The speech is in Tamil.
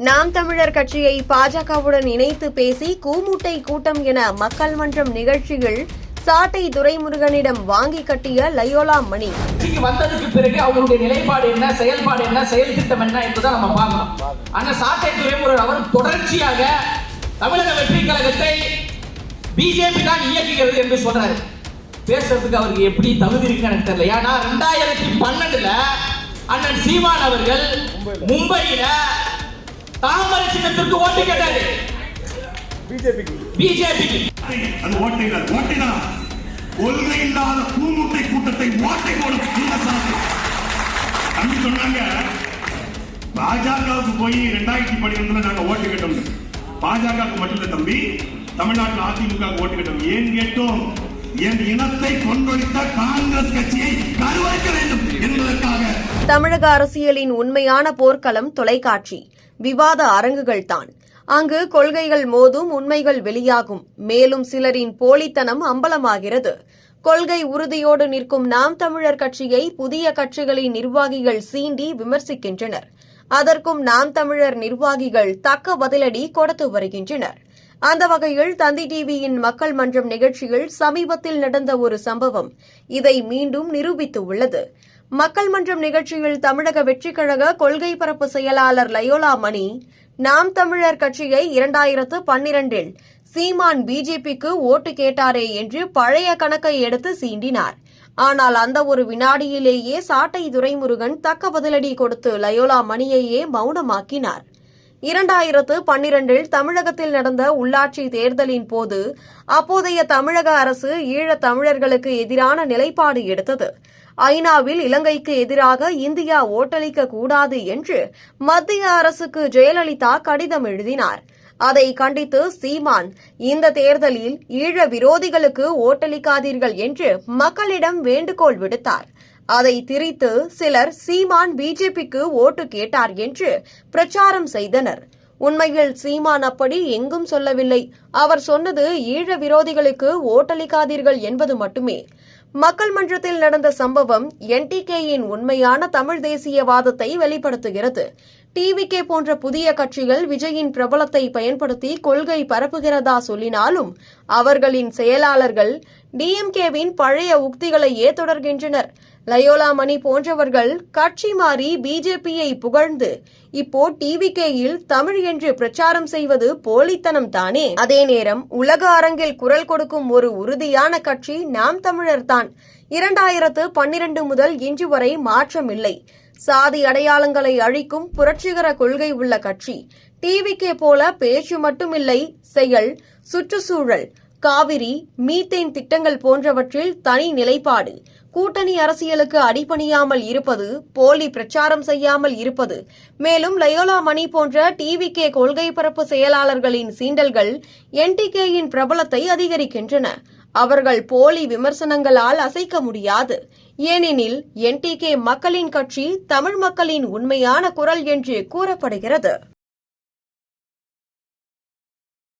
நாம் தமிழர் கட்சியை பாஜகவுடன் இணைத்து பேசி கூமுட்டை கூட்டம் என மக்கள் மன்றம் நிகழ்ச்சியில் சாட்டை துரைமுருகனிடம் வாங்கி கட்டிய லயோலா மணி. வந்ததுக்கு பிறகு அவருடைய நிலைப்பாடு என்ன செயல்பாடு என்ன செயல் திட்டம் என்ன என்பதை நம்ம பார்க்கணும். ஆனா சாட்டை துரைமுருகன் அவர் தொடர்ச்சியாக தமிழக வெற்றி கழகத்தை பிஜேபி தான் இயக்குகிறது என்று சொல்றாரு. பேசுறதுக்கு அவருக்கு எப்படி தகுதி இருக்குன்னு எனக்கு தெரியல. ஏன்னா ரெண்டாயிரத்தி பன்னெண்டுல அண்ணன் சீமான் அவர்கள் மும்பையில தாமரை சின்னத்திற்கு ஓட்டு கேட்டாரு. பிஜேபிக்கு. அது ஓட்டைகள் ஓட்டைதான் கொள்கை இல்லாத பூமுட்டை கூட்டத்தை ஓட்டை போடும் சொன்னாங்க பாஜகவுக்கு போய் ரெண்டாயிரத்தி பன்னிரெண்டுல நாங்க ஓட்டு கேட்டோம். பாஜகவுக்கு மட்டும் இல்ல தம்பி தமிழ்நாட்டில் அதிமுக ஓட்டு கேட்டோம். ஏன் கேட்டோம்? என் இனத்தை கொன்றொழித்த காங்கிரஸ் கட்சியை கருவறுக்க வேண்டும் என்பதற்காக. தமிழக அரசியலின் உண்மையான போர்க்களம் தொலைக்காட்சி. விவாத அரங்குகள் தான் அங்கு கொள்கைகள் மோதும் உண்மைகள் வெளியாகும். மேலும் சிலரின் போலித்தனம் அம்பலமாகிறது. கொள்கை உறுதியோடு நிற்கும் நாம் தமிழர் கட்சியை புதிய கட்சிகளின் நிர்வாகிகள் சீண்டி விமர்சிக்கின்றனர். அதற்கும் நாம் தமிழர் நிர்வாகிகள் தக்க பதிலடி கொடுத்து வருகின்றனர். அந்த வகையில் தந்தி டிவியின் மக்கள் மன்றம் நிகழ்ச்சியில் சமீபத்தில் நடந்த ஒரு சம்பவம் இதை மீண்டும் நிரூபித்து உள்ளது. மக்கள் மன்றம் நிகழ்ச்சியில் தமிழக வெற்றிக் கழக கொள்கை பரப்பு செயலாளர் லயோலா மணி நாம் தமிழர் கட்சியை இரண்டாயிரத்து பன்னிரண்டில் சீமான் பிஜேபிக்கு ஓட்டு கேட்டாரே என்று பழைய கணக்கை எடுத்து சீண்டினார். ஆனால் அந்த ஒரு வினாடியிலேயே சாட்டை துரைமுருகன் தக்க பதிலடி கொடுத்து லயோலா மணியையே மௌனமாக்கினார். இரண்டாயிரத்து பன்னிரண்டில் தமிழகத்தில் நடந்த உள்ளாட்சி தேர்தலின் போது அப்போதைய தமிழக அரசு ஈழத் தமிழர்களுக்கு எதிரான நிலைப்பாடு எடுத்தது. ஐநாவில் இலங்கைக்கு எதிராக இந்தியா ஓட்டளிக்க கூடாது என்று மத்திய அரசுக்கு ஜெயலலிதா கடிதம் எழுதினார். அதை கண்டித்து சீமான் இந்த தேர்தலில் ஈழ விரோதிகளுக்கு ஓட்டளிக்காதீர்கள் என்று மக்களிடம் வேண்டுகோள் விடுத்தார். அதை திரித்து சிலர் சீமான் பிஜேபிக்கு ஓட்டு கேட்டார் என்று பிரச்சாரம் செய்தனர். உண்மையில் சீமான் அப்படி எங்கும் சொல்லவில்லை. அவர் சொன்னது ஈழ விரோதிகளுக்கு ஓட்டளிக்காதீர்கள் என்பது மட்டுமே. மக்கள் மன்றத்தில் நடந்த சம்பவம் என்டிகேயின் உண்மையான தமிழ் தேசியவாதத்தை வெளிப்படுத்துகிறது. டிவிகே போன்ற புதிய கட்சிகள் விஜயின் பிரபலத்தை பயன்படுத்தி கொள்கை பரப்புகிறதா சொல்லினாலும் அவர்களின் செயலாளர்கள் டிஎம்கேவின் பழைய உக்திகளையே தொடர்கின்றனர். லயோலா மணி போன்றவர்கள் கட்சி மாறி பிஜேபியை புகழ்ந்து இப்போ டிவிகேயில் தமிழ் என்று பிரச்சாரம் செய்வது போலித்தனம் தானே? அதே நேரம் உலக அரங்கில் குரல் கொடுக்கும் ஒரு உறுதியான கட்சி நாம் தமிழர் தான். இரண்டாயிரத்து பன்னிரண்டு முதல் இன்று வரை மாற்றம் இல்லை. சாதி அடையாளங்களை அழிக்கும் புரட்சிகர கொள்கை உள்ள கட்சி. டிவிகே போல பேச்சு மட்டுமில்லை செயல் சுற்றுச்சூழல் காவிரி மீத்தேன் திட்டங்கள் போன்றவற்றில் தனி நிலைப்பாடு. கூட்டணி அரசியலுக்கு அடிபணியாமல் இருப்பது போலி பிரச்சாரம் செய்யாமல் இருப்பது. மேலும் லயோலா மணி போன்ற டிவிகே கொள்கை பரப்பு செயலாளர்களின் சீண்டல்கள் என்டிகேயின் பிரபலத்தை அதிகரிக்கின்றன. அவர்கள் போலி விமர்சனங்களால் அசைக்க முடியாது. ஏனெனில் என்டிகே மக்களின் கட்சி தமிழ் மக்களின் உண்மையான குரல் என்று கூறப்படுகிறது.